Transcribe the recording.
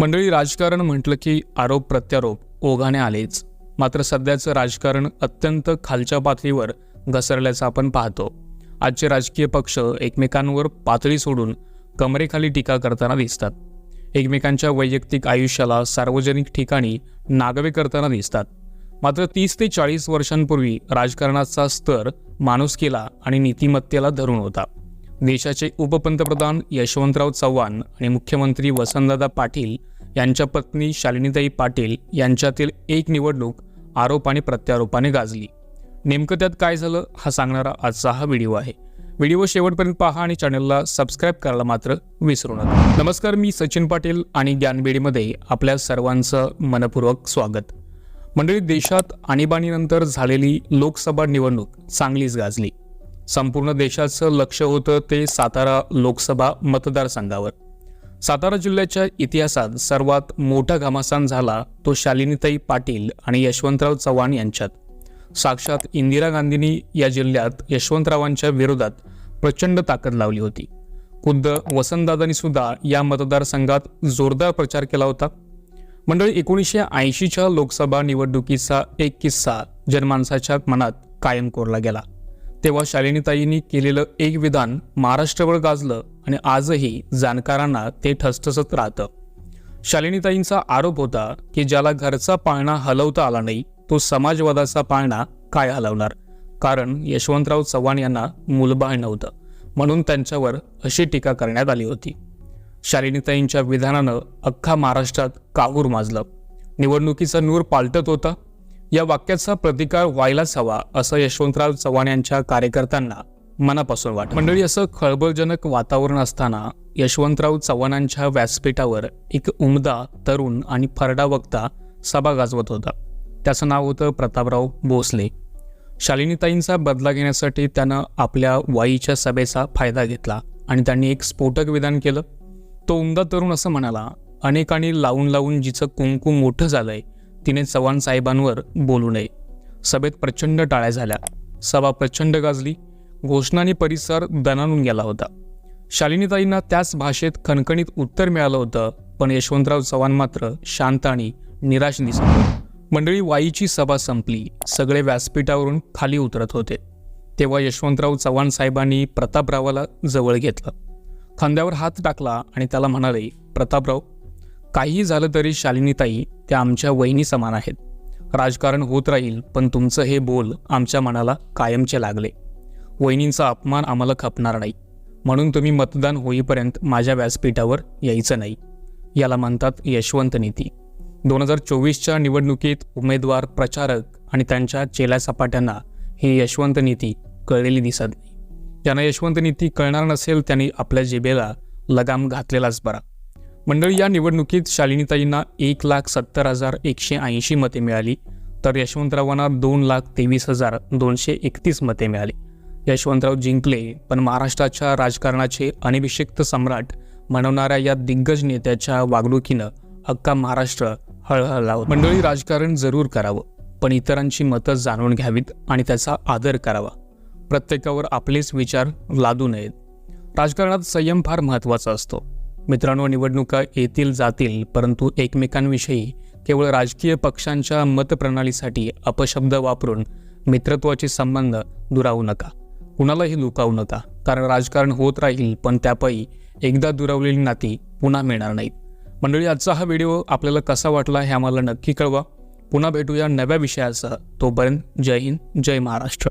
मंडळी राजकारण म्हटलं की आरोप प्रत्यारोप ओघाने आलेच. मात्र सध्याचं राजकारण अत्यंत खालच्या पातळीवर घसरल्याचं आपण पाहतो. आजचे राजकीय पक्ष एकमेकांवर पातळी सोडून कमरेखाली टीका करताना दिसतात. एकमेकांच्या वैयक्तिक आयुष्याला सार्वजनिक ठिकाणी नागवे करताना दिसतात. मात्र तीस ते चाळीस वर्षांपूर्वी राजकारणाचा स्तर माणुसकीला आणि नीतिमत्तेला धरून होता. देशाचे उपपंतप्रधान यशवंतराव चव्हाण आणि मुख्यमंत्री वसंतदादा पाटील यांच्या पत्नी शालिनीताई पाटील यांच्यातील एक निवडणूक आरोप आणि प्रत्यारोपाने गाजली. नेमकं त्यात काय झालं हा सांगणारा आजचा हा व्हिडिओ आहे. व्हिडिओ शेवटपर्यंत पहा आणि चॅनलला सबस्क्राईब करायला मात्र विसरू नका. नमस्कार मी सचिन पाटील आणि ज्ञानबेडीमध्ये आपल्या सर्वांचं मनपूर्वक स्वागत. मंडळी देशात आणीबाणीनंतर झालेली लोकसभा निवडणूक चांगलीच गाजली. संपूर्ण देशाचं लक्ष होतं ते सातारा लोकसभा मतदारसंघावर. सातारा जिल्ह्याच्या इतिहासात सर्वात मोठा घमासान झाला तो शालिनीताई पाटील आणि यशवंतराव चव्हाण यांच्यात. साक्षात इंदिरा गांधींनी या जिल्ह्यात यशवंतरावांच्या विरोधात प्रचंड ताकद लावली होती. खुद्द वसंतदादांनी सुद्धा या मतदारसंघात जोरदार प्रचार केला होता. मंडळी एकोणीसशे ऐंशीच्या लोकसभा निवडणुकीचा एक किस्सा जनमानसाच्या मनात कायम कोरला गेला. तेव्हा शालिनीताईंनी केलेलं एक विधान महाराष्ट्रभर गाजलं आणि आजही जाणकारांना ते ठसठसत राहतं. शालिनीताईंचा आरोप होता की ज्याला घरचा पाळणा हलवता आला नाही तो समाजवादाचा पाळणा काय हलवणार? कारण यशवंतराव चव्हाण यांना मूलबाळ नव्हतं म्हणून त्यांच्यावर अशी टीका करण्यात आली होती. शालिनीताईंच्या विधानानं अख्खा महाराष्ट्रात काहूर माजलं. निवडणुकीचा नूर पालटत होता. या वाक्याचा प्रतिकार व्हायलाच हवा असं यशवंतराव चव्हाण यांच्या कार्यकर्त्यांना मनापासून वाट मंडळी असं खळबळजनक वातावरण असताना यशवंतराव चव्हाणांच्या व्यासपीठावर एक उमदा तरुण आणि फरडा वक्ता सभा गाजवत होता. त्याचं नाव होतं प्रतापराव भोसले. शालिनीताईंचा बदला घेण्यासाठी त्यानं आपल्या वाईच्या सभेचा फायदा घेतला आणि त्यांनी एक स्फोटक विधान केलं. तो उमदा तरुण असं म्हणाला अनेकांनी लावून लावून जिचं कुंकू मोठं झालंय तिने चव्हाण साहेबांवर बोलू नये. सभेत प्रचंड टाळ्या झाल्या. सभा प्रचंड गाजली. घोषणाने परिसर दणानून गेला होता. शालिनीताईंना त्याच भाषेत खणखणीत उत्तर मिळालं होतं पण यशवंतराव चव्हाण मात्र शांत आणि निराश दिसत मंडळी वाईची सभा संपली. सगळे व्यासपीठावरून खाली उतरत होते. तेव्हा यशवंतराव चव्हाण साहेबांनी प्रतापरावाला जवळ घेतलं. खांद्यावर हात टाकला आणि त्याला म्हणाले प्रतापराव काहीही झालं तरी शालिनीताई त्या आमच्या वहिनी समान आहेत. राजकारण होत राहील पण तुमचं हे बोल आमच्या मनाला कायमचे लागले. वहिनींचा अपमान आम्हाला खपणार नाही. म्हणून तुम्ही मतदान होईपर्यंत माझ्या व्यासपीठावर यायचं नाही. याला म्हणतात यशवंत नीती. दोन हजार चोवीसच्या निवडणुकीत उमेदवार प्रचारक आणि त्यांच्या चेल्या सपाट्यांना ही यशवंत नीती कळलेली दिसत नाही. ज्यांना यशवंत नीती कळणार नसेल त्यांनी आपल्या जिबेला लगाम घातलेलाच बरा. मंडळी या निवडणुकीत शालिनीताईंना एक लाख सत्तर हजार एकशे ऐंशी मते मिळाली. तर यशवंतरावांना दोन लाख तेवीस हजार दोनशे एकतीस मते मिळाली. यशवंतराव जिंकले पण महाराष्ट्राच्या राजकारणाचे अनभिषिक्त सम्राट म्हणवणाऱ्या या दिग्गज नेत्याच्या वागणुकीनं अख्खा महाराष्ट्र हळहळला मंडळी राजकारण जरूर करावं पण इतरांची मतं जाणून घ्यावीत आणि त्याचा आदर करावा. प्रत्येकावर आपलेच विचार लादू नयेत. राजकारणात संयम फार महत्त्वाचा असतो. मित्रांनो निवडणुका येतील जातील परंतु एकमेकांविषयी केवळ राजकीय पक्षांच्या मतप्रणालीसाठी अपशब्द वापरून मित्रत्वाचे संबंध दुरावू नका. कुणालाही लुकावू नका कारण राजकारण होत राहील पण त्यापैकी एकदा दुरावलेली नाती पुन्हा मिळणार नाहीत. मंडळी आजचा हा व्हिडिओ आपल्याला कसा वाटला हे आम्हाला नक्की कळवा. पुन्हा भेटूया नव्या विषयासह. तोपर्यंत जय हिंद जय महाराष्ट्र.